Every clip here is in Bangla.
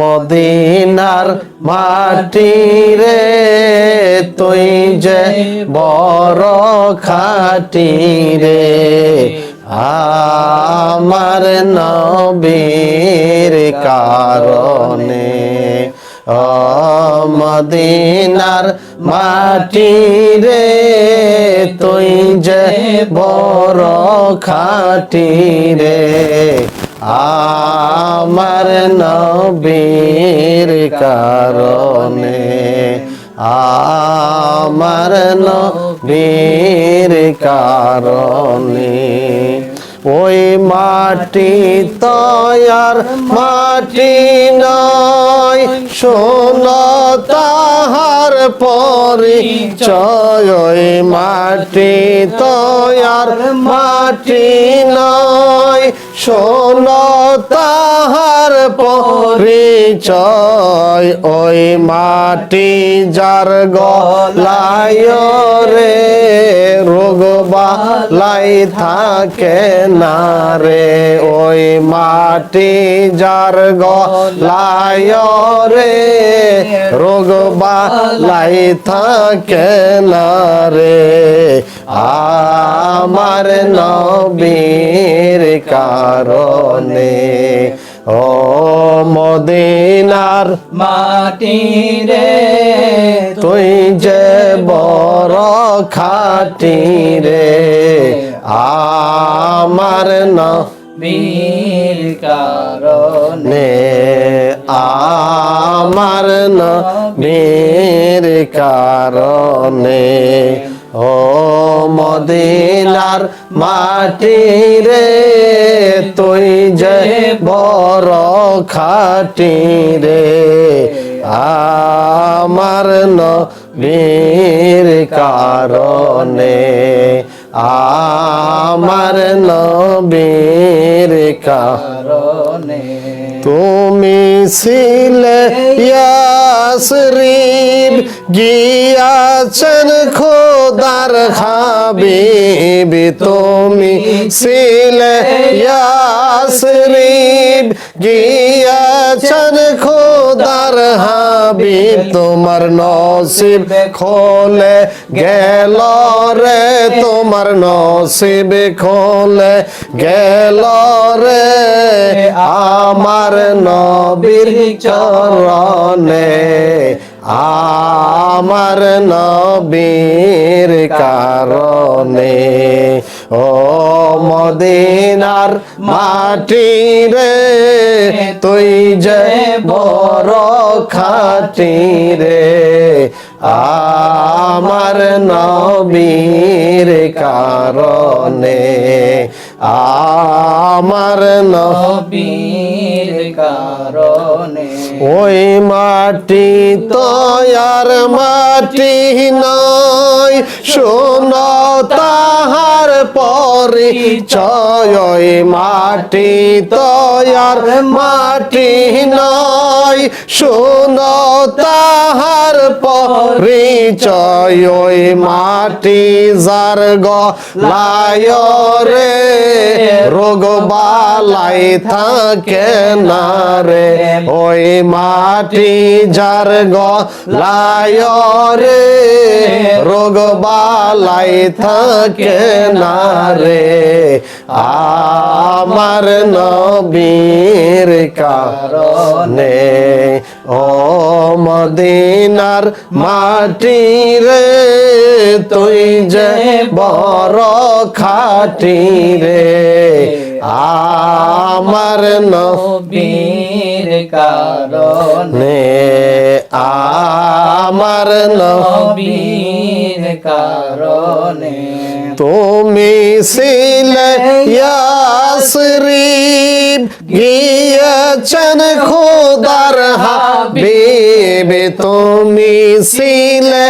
মদিনার মাটি রে, তুই যে বড় খাটি রে। আমার নবীর কারণে মদিনার মাটি রে, তুই যে বড় খাটি রে। আমার নবীর কারণে, আমার নবীর কারণে। ওই মাটি তয়ার মাটি নয়, শোন পরিচয়। ওই মাটি তয়ার মাটি নয় শোন তাহার পরিচয় ওই মাটি যার গলায় রে রোগবালাই থাকে না রে ওই মাটি যার গলায় রে, রোগ বালাই থাকে না রে। আমার নবীর কারণে, ও মদিনার মাটি রে, তুই যে বড় খাটি রে। আমার নবীর কারণে, ও মদিনার মাটি রে তুই যে বড় খাটি রে আমার নবীর কারণে আমার নবীর কারণে। তুমি ছিলে ইয়াসরিব গিয়াছেন খোদার হাবিব, তুমি ছিলে ইয়াসরিব, গিয়াছেন খোদার হাবিব, তোমার নসিব খোলে গেল রে, তোমার নসিব খোলে গেল রে, আমার নবীর চরণে আমার নবীর কারণে। ও মদিনার মাটি রে, তুই যে বড় খাটি রে। আমার নবীর কারণে, আমার নবী ওই মাটি তয়ার মাটি নয়, শোন তাহার পরিচয়। ওই মাটি তয়ার মাটি নয়, শোন তাহার পরিচয়। ওই মাটি যার গলায় রে, রোগ বালাই থাকে না। রে ওই মাটি যার গলায় রে রোগ বালাই থাকে না রে। আমার নবীর কারণে, ও মদিনার মাটি রে, তুই যে বড় খাটি রে। আমার বীর কারণে আমার বীর কারণে তুমি ছিলে ইয়াসরিব গিয়েছেন খোদার হাবিব। তুমি ছিলে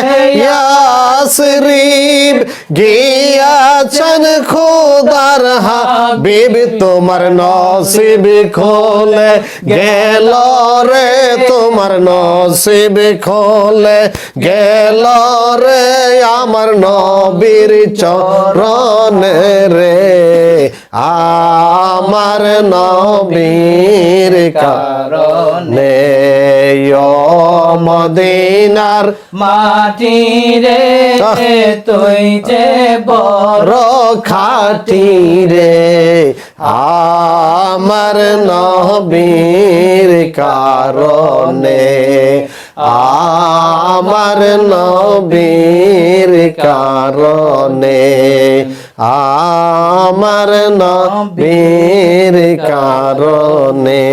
ইয়াসরিব গিয়েছেন খোদার হাবিব, তোমার নসিব খোলে গেল রে, তোমার নসিব খোলে গেল রে, আমার নবীর চরণে রে, আমার নবীর কারণে। মদিনার মাটি রে তুই যে বড় রখাটি রে আমার নবীর কারণে আমার নবীর কারণে আমার নবীর কারণে।